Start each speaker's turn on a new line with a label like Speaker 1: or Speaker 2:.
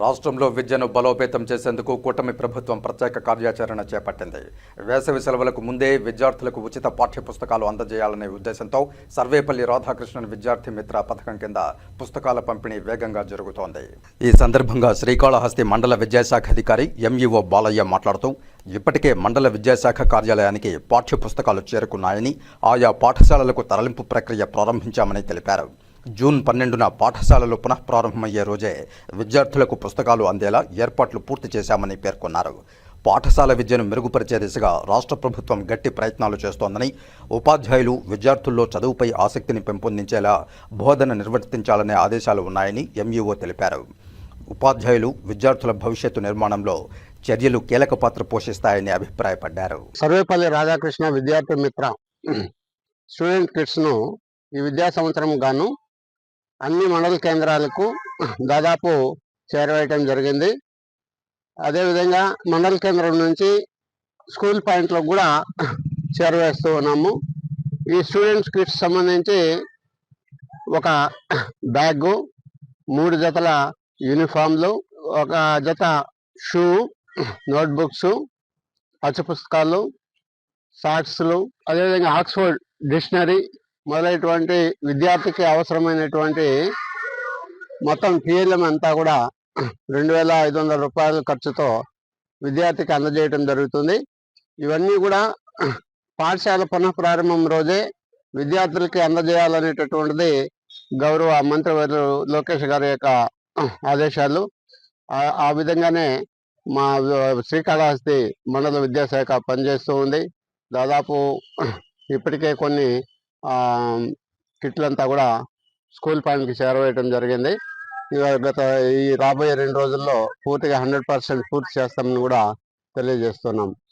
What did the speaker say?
Speaker 1: రాష్ట్రంలో విద్యను బలోపేతం చేసేందుకు కూటమి ప్రభుత్వం ప్రత్యేక కార్యాచరణ చేపట్టింది. వేసవి సెలవులకు ముందే విద్యార్థులకు ఉచిత పాఠ్యపుస్తకాలు అందజేయాలనే ఉద్దేశంతో సర్వేపల్లి రాధాకృష్ణన్ విద్యార్థి మిత్ర పథకం కింద పుస్తకాల పంపిణీ వేగంగా జరుగుతోంది. ఈ సందర్భంగా శ్రీకాళహస్తి మండల విద్యాశాఖ అధికారి ఎంఈఓ బాలయ్య మాట్లాడుతూ ఇప్పటికే మండల విద్యాశాఖ కార్యాలయానికి పాఠ్యపుస్తకాలు చేరుకున్నాయని ఆయా పాఠశాలలకు తరలింపు ప్రక్రియ ప్రారంభించామని తెలిపారు. జూన్ పన్నెండున పాఠశాలలు పునః ప్రారంభమయ్యే రోజే విద్యార్థులకు పుస్తకాలు అందేలా ఏర్పాట్లు పూర్తి చేశామని పేర్కొన్నారు. పాఠశాల విద్యను మెరుగుపరిచే దిశగా రాష్ట్ర ప్రభుత్వం గట్టి ప్రయత్నాలు చేస్తోందని ఉపాధ్యాయులు విద్యార్థుల్లో చదువుపై ఆసక్తిని పెంపొందించేలా బోధన నిర్వర్తించాలనే ఆదేశాలు ఉన్నాయని ఎంఈఓ తెలిపారు. ఉపాధ్యాయులు విద్యార్థుల భవిష్యత్తు నిర్మాణంలో చర్యలు కీలక పాత్ర పోషిస్తాయని అభిప్రాయపడ్డారు.
Speaker 2: సర్వేపల్లి రాధాకృష్ణ విద్యార్థి మిత్ర స్టూడెంట్ కిట్స్ను ఈ విద్యా సంవత్సరం గాను అన్ని మండల కేంద్రాలకు దాదాపు చేరవేయటం జరిగింది. అదేవిధంగా మండల కేంద్రం నుంచి స్కూల్ పాయింట్లో కూడా చేరవేస్తూ ఉన్నాము. ఈ స్టూడెంట్స్ కిట్స్ సంబంధించి ఒక బ్యాగు మూడు జతల యూనిఫామ్లు ఒక జత షూ నోట్బుక్స్ పచ్చ పుస్తకాలు సాక్స్లు అదేవిధంగా ఆక్స్ఫర్డ్ డిక్షనరీ మొదలైనటువంటి విద్యార్థికి అవసరమైనటువంటి మొత్తం పిఎల్ఎం అంతా కూడా రెండు వేల ఐదు వందల రూపాయల ఖర్చుతో విద్యార్థికి అందజేయడం జరుగుతుంది. ఇవన్నీ కూడా పాఠశాల పునః ప్రారంభం రోజే విద్యార్థులకి అందజేయాలనేటటువంటిది గౌరవ మంత్రివర్యులు లోకేష్ గారి యొక్క ఆదేశాలు. ఆ- విధంగానే మా శ్రీకాళహస్తి మండల విద్యాశాఖ పనిచేస్తూ ఉంది. దాదాపు ఇప్పటికే కొన్ని కిట్లంతా కూడా స్కూల్ పాయింట్కి చేరవేయడం జరిగింది. గత ఈ రాబోయే రెండు రోజుల్లో పూర్తిగా హండ్రెడ్ పర్సెంట్ పూర్తి చేస్తామని కూడా తెలియజేస్తున్నాం.